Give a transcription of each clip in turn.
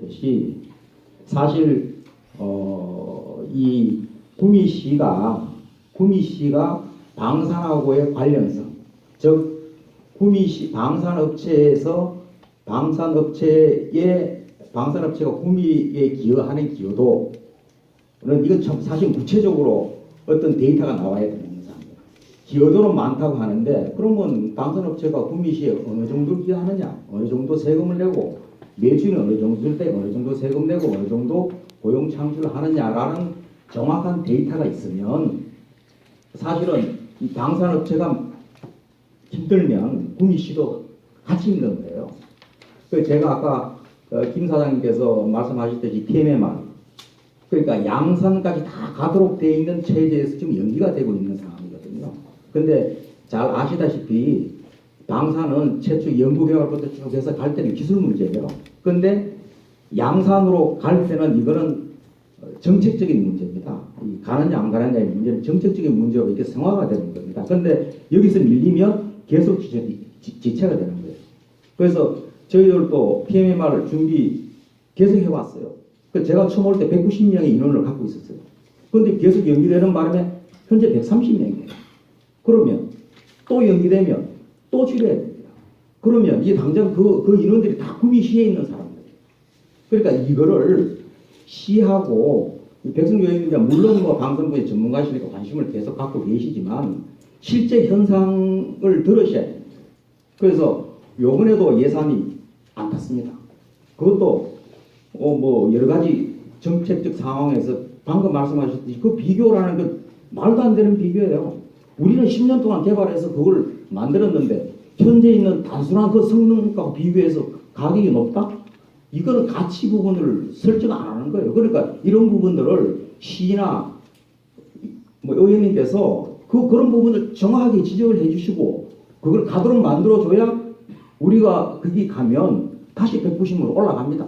듯이 사실 어, 이 구미시가 구미시가 방산하고의 관련성 즉 구미시 방산업체에서 방산업체의 방산업체가 구미에 기여하는 기여도 는 이건 참 사실 구체적으로 어떤 데이터가 나와야 되는 사항이에요. 기여도는 많다고 하는데 그러면 방산업체가 구미시에 어느 정도 기여하느냐 어느 정도 세금을 내고 매주는 어느 정도 줄 때 어느 정도 세금 내고 어느 정도 고용 창출을 하느냐라는 정확한 데이터가 있으면 사실은 이 방산업체가 힘들면 구미시도 같이 힘든 거예요. 그 제가 아까 어, 김 사장님께서 말씀하셨듯이 PMMR 그러니까 양산까지 다 가도록 되어 있는 체제에서 지금 연기가 되고 있는 상황이거든요. 근데 잘 아시다시피 방사는 최초 연구개발부터 쭉 해서 갈 때는 기술 문제예요. 근데 양산으로 갈 때는 이거는 정책적인 문제입니다. 이 가느냐 안 가느냐의 문제는 정책적인 문제로 이렇게 성화가 되는 겁니다. 근데 여기서 밀리면 계속 지체, 지- 지체가 되는 거예요. 그래서 저희들도 PMMR 준비 계속 해왔어요. 그 제가 처음 올 때 190명의 인원을 갖고 있었어요. 근데 계속 연기되는 바람에 현재 130명이에요. 그러면 또 연기되면 또 줄여야 됩니다. 그러면 이게 당장 그, 그 인원들이 다 구미시에 있는 사람들이에요. 그러니까 이거를 시하고 백승교회님이 물론 뭐 방송부의 전문가시니까 관심을 계속 갖고 계시지만 실제 현상을 들으셔야 됩니다. 그래서 요번에도 예산이 안 탔습니다. 그것도 어, 뭐 여러 가지 정책적 상황에서 방금 말씀하셨듯이 그 비교라는 건 말도 안 되는 비교예요. 우리는 10년 동안 개발해서 그걸 만들었는데 현재 있는 단순한 그 성능과 비교해서 가격이 높다? 이거는 가치 부분을 설정 안 하는 거예요. 그러니까 이런 부분들을 시나 뭐 의원님께서 그 그런 부분을 정확하게 지적을 해주시고 그걸 가도록 만들어줘야 우리가 거기 가면 다시 190으로 올라갑니다.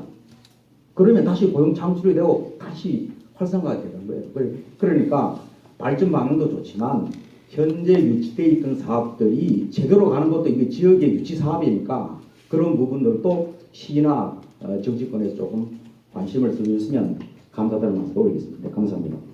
그러면 다시 고용 창출이 되고 다시 활성화가 되는 거예요. 그러니까 발전 방향도 좋지만 현재 유치되어 있던 사업들이 제대로 가는 것도 이게 지역의 유치 사업이니까 그런 부분들도 시나 어, 정치권에서 조금 관심을 써주시면 감사드리는 말씀 올리겠습니다. 네, 감사합니다.